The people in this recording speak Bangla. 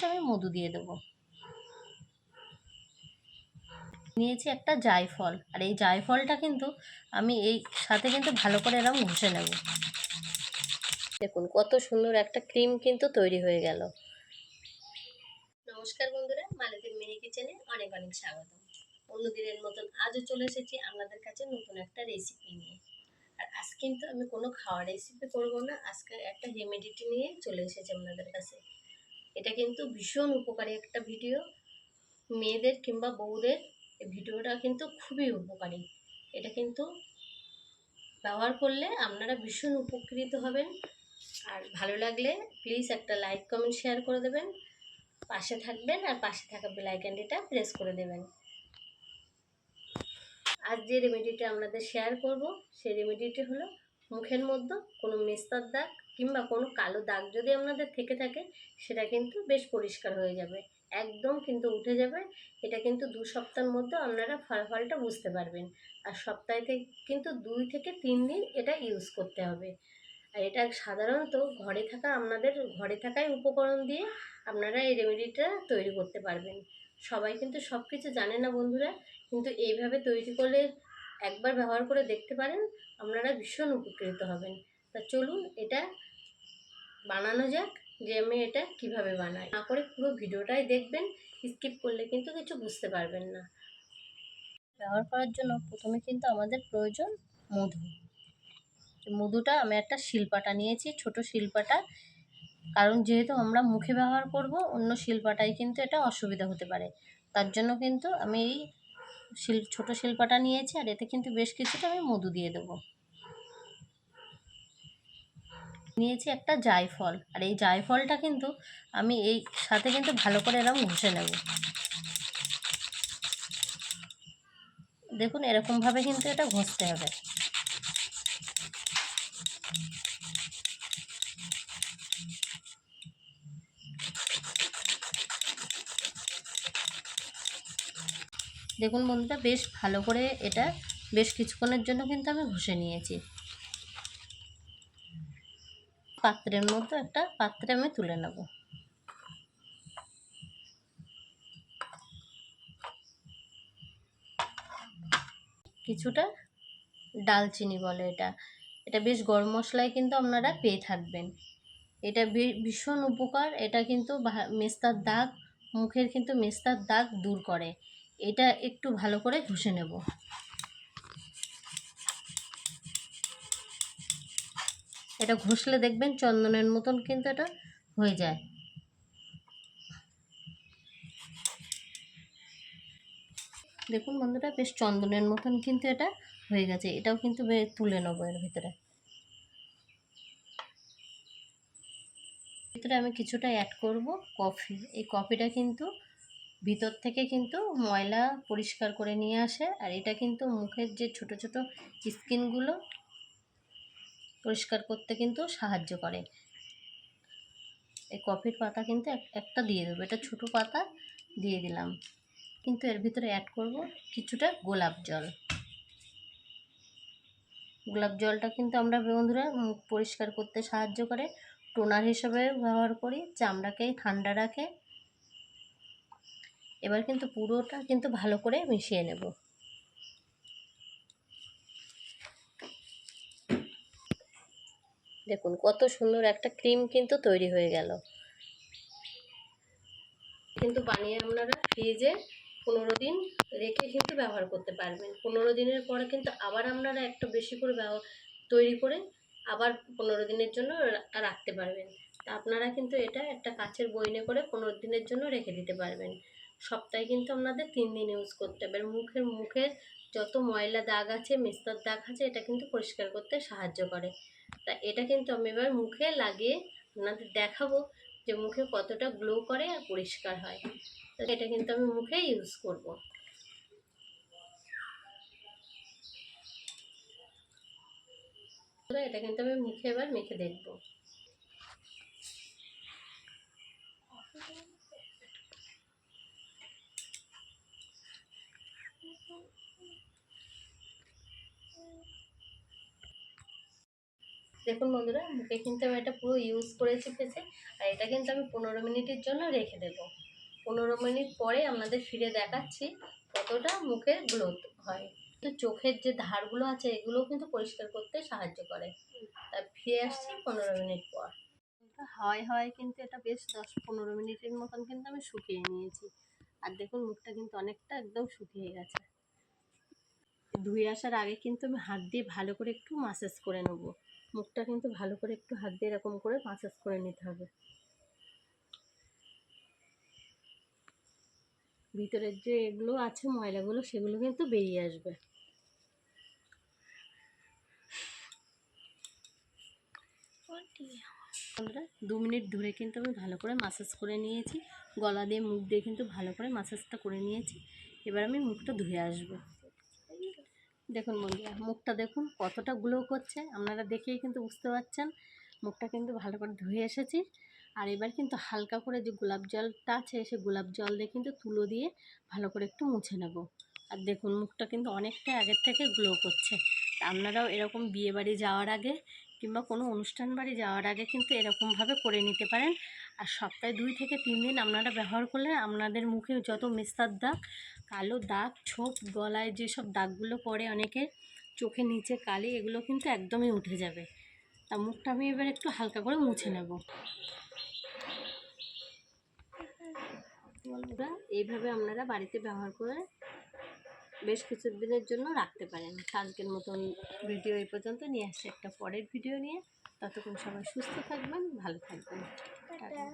কিছুটা আমি মধু দিয়ে দেবো। নিয়েছি একটা জায়ফল। আর এই জায়ফলটা কিন্তু আমি এই সাথে কিন্তু ভালো করে এরকম ঘষে নেব। দেখুন, কত সুন্দর একটা ক্রিম কিন্তু তৈরি হয়ে গেল। নমস্কার বন্ধুরা, মালতীর মিনি কিচেনে অনেক অনেক স্বাগত। অন্যদিনের মতন আজও চলে এসেছি আপনাদের কাছে নতুন একটা রেসিপি নিয়ে। আর আজ কিন্তু আমি কোনো খাওয়ার রেসিপি করব না, আজকে একটা রেমেডিটি নিয়ে চলে এসেছি আপনাদের কাছে। এটা কিন্তু ভীষণ উপকারী একটা ভিডিও। মেয়েদের কিংবা বউদের ভিডিওটা কিন্তু খুবই উপকারী। এটা কিন্তু ব্যবহার করলে আপনারা ভীষণ উপকৃত হবেন। আর ভালো লাগলে প্লিজ একটা লাইক কমেন্ট শেয়ার করে দেবেন। পাশে থাকবেন আর পাশে থাকা বেলাইকানটিটা প্রেস করে দেবেন। আজ যে রেমেডিটা আপনাদের শেয়ার করব, সেই রেমেডিটি হলো মুখের মধ্যে কোনো মেস্তার দাগ কিংবা কোনো কালো দাগ যদি আপনাদের থেকে থাকে, সেটা কিন্তু বেশ পরিষ্কার হয়ে যাবে। একদম কিন্তু উঠে যাবে। এটা কিন্তু দু সপ্তাহের মধ্যে আপনারা ফলাফলটা বুঝতে পারবেন। আর সপ্তাহে কিন্তু দুই থেকে তিন দিন এটা ইউজ করতে হবে। আর এটা সাধারণত ঘরে থাকা আপনাদের, ঘরে থাকাই উপকরণ দিয়ে আপনারা এই রেমেডিটা তৈরি করতে পারবেন। সবাই কিন্তু সব কিছু জানে না বন্ধুরা, কিন্তু এইভাবে তৈরি করলে একবার ব্যবহার করে দেখতে পারেন, আপনারা ভীষণ উপকৃত হবেন। তা চলুন, এটা বানানো যাক, যে আমি এটা কীভাবে বানাই। না করে পুরো ভিডিওটাই দেখবেন, স্কিপ করলে কিন্তু কিছু বুঝতে পারবেন না। ব্যবহার করার জন্য প্রথমে কিন্তু আমাদের প্রয়োজন মধু। মধুটা আমি একটা শিলপাটা নিয়েছি, ছোট শিলপাটা। কারণ যেহেতু আমরা মুখে ব্যবহার করব, অন্য শিলপাটায় কিন্তু এটা অসুবিধা হতে পারে। তার জন্য কিন্তু আমি এই শিল, ছোটো শিলপাটা নিয়েছি, আর এতে কিন্তু বেশ কিছুটা আমি মধু দিয়ে দেবো। নিয়েছি একটা জায়ফল। আর এই জায়ফলটা কিন্তু আমি এই সাথে কিন্তু ভালো করে এরকম ঘষে নেব। দেখুন, এরকমভাবে কিন্তু এটা ঘষতে হবে। দেখুন বন্ধুটা বেশ ভালো করে এটা বেশ কিছুক্ষণের জন্য কিন্তু আমি ঘষে নিয়েছি। পাত্রের মতো একটা পাত্রে আমি তুলে নেব। কিছুটা ডালচিনি বলে এটা। এটা বেশ গরম মশলায় কিন্তু আপনারা পেয়ে থাকবেন। এটা ভীষণ উপকার। এটা কিন্তু মেস্তার দাগ, মুখের কিন্তু মেস্তার দাগ দূর করে। এটা একটু ভালো করে ঘষে নেব। এটা ঘষলে দেখবেন চন্দনের মতন কিন্তু এটা হয়ে যায়। দেখুন বন্ধুরা, বেশ চন্দনের মতন কিন্তু এটা হয়ে গেছে। এটাও কিন্তু তুলে নেব এর ভিতরে। ভিতরে আমি কিছুটা অ্যাড করব কফি এই কফিটা কিন্তু ভিতর থেকে কিন্তু ময়লা পরিষ্কার করে নিয়ে আসে। আর এটা কিন্তু মুখের যে ছোট ছোট স্কিনগুলো পরিষ্কার করতে কিন্তু সাহায্য করে। এই কফির পাতা কিন্তু একটা দিয়ে দেবো। এটা ছোটো পাতা দিয়ে দিলাম। কিন্তু এর ভিতরে অ্যাড করব কিছুটা গোলাপ জল। গোলাপ জলটা কিন্তু আমরা বন্ধুরা মুখ পরিষ্কার করতে সাহায্য করে। টোনার হিসেবে ব্যবহার করি চামড়াকে ঠান্ডা রাখে। এবার কিন্তু পুরোটা কিন্তু ভালো করে মিশিয়ে নেব। দেখুন, কত সুন্দর একটা ক্রিম কিন্তু তৈরি হয়ে গেল। কিন্তু বানিয়ে আপনারা ফ্রিজে পনেরো দিন রেখে কিন্তু ব্যবহার করতে পারবেন। পনেরো দিনের পরে কিন্তু আবার আপনারা একটা বেশি করে ব্যবহার তৈরি করে আবার পনেরো দিনের জন্য রাখতে পারবেন। তা আপনারা কিন্তু এটা একটা কাছের বইনে করে পনেরো দিনের জন্য রেখে দিতে পারবেন। সপ্তাহে কিন্তু আপনাদের তিন দিন ইউজ করতে হবে। মুখের মুখের যত ময়লা দাগ আছে, মিস্তার দাগ আছে, এটা কিন্তু পরিষ্কার করতে সাহায্য করে। তা এটা কিন্তু আমি এবার মুখে লাগিয়ে আপনাদের দেখাবো যে মুখে কতটা গ্লো করে আর পরিষ্কার হয়। তো এটা কিন্তু আমি মুখে ইউজ করব। এটা কিন্তু আমি মুখে এবার মেখে দেখব। দেখুন বন্ধুরা, মুখে কিন্তু আমি এটা পুরো ইউজ করেছি ফেসে আর এটা কিন্তু আমি পনেরো মিনিটের জন্য রেখে দেবো। পনেরো মিনিট পরে আপনাদের ফিরে দেখাচ্ছি কতটা মুখের গ্রোথ হয়। তো চোখের যে ধারগুলো আছে, এগুলোও কিন্তু পরিষ্কার করতে সাহায্য করে। তাই ফিরে আসছি পনেরো মিনিট পর। হাওয়ায় হাওয়ায় কিন্তু এটা বেশ দশ পনেরো মিনিটের মতন কিন্তু আমি শুকিয়ে নিয়েছি। আর দেখুন মুখটা কিন্তু অনেকটা একদম শুকিয়ে গেছে। ধুয়ে আসার আগে কিন্তু আমি হাত দিয়ে ভালো করে একটু মাসাজ করে নেব। মুখটা কিন্তু ভালো করে একটু হাত দিয়ে এরকম করে মাসাজ করে নিতে হবে। ভিতরের যে এগুলো আছে ময়লাগুলো, সেগুলো কিন্তু বেরিয়ে আসবে। বন্ধুরা, দু মিনিট ধরে কিন্তু আমি ভালো করে মাসাজ করে নিয়েছি। গলা দিয়ে, মুখ দিয়ে কিন্তু ভালো করে মাসাজটা করে নিয়েছি। এবার আমি মুখটা ধুয়ে আসব। দেখুন বন্ধুরা, মুখটা দেখুন কতটা গ্লো করছে। আপনারা দেখেই কিন্তু বুঝতে পারছেন, মুখটা কিন্তু ভালো করে ধুয়ে এসেছি। আর এবার কিন্তু হালকা করে যে গোলাপ জলটা আছে, সে গোলাপ জল দিয়ে কিন্তু তুলো দিয়ে ভালো করে একটু মুছে নেব। আর দেখুন মুখটা কিন্তু অনেকটা আগের থেকে গ্লো করছে। আপনারাও এরকম বিয়েবাড়ি যাওয়ার আগে কিংবা কোনো অনুষ্ঠান বাড়ি যাওয়ার আগে কিন্তু এরকমভাবে করে নিতে পারেন। আর সপ্তাহে দুই থেকে তিন দিন আপনারা ব্যবহার করলে আপনাদের মুখে যত মেস্তার দাগ, কালো দাগ, ছোপ, গলায় যেসব দাগগুলো পড়ে অনেকের, চোখের নিচে কালি, এগুলো কিন্তু একদমই উঠে যাবে। তা মুখটা আমি এবার একটু হালকা করে মুছে নেব। এইভাবে আপনারা বাড়িতে ব্যবহার করে বেশ কিছু দিনের জন্য রাখতে পারেন। আজকের মতন ভিডিও এই পর্যন্ত। নিয়ে আসছে একটা পরের ভিডিও নিয়ে। ততক্ষণ সবাই সুস্থ থাকবেন ভালো থাকবেন। টাটা।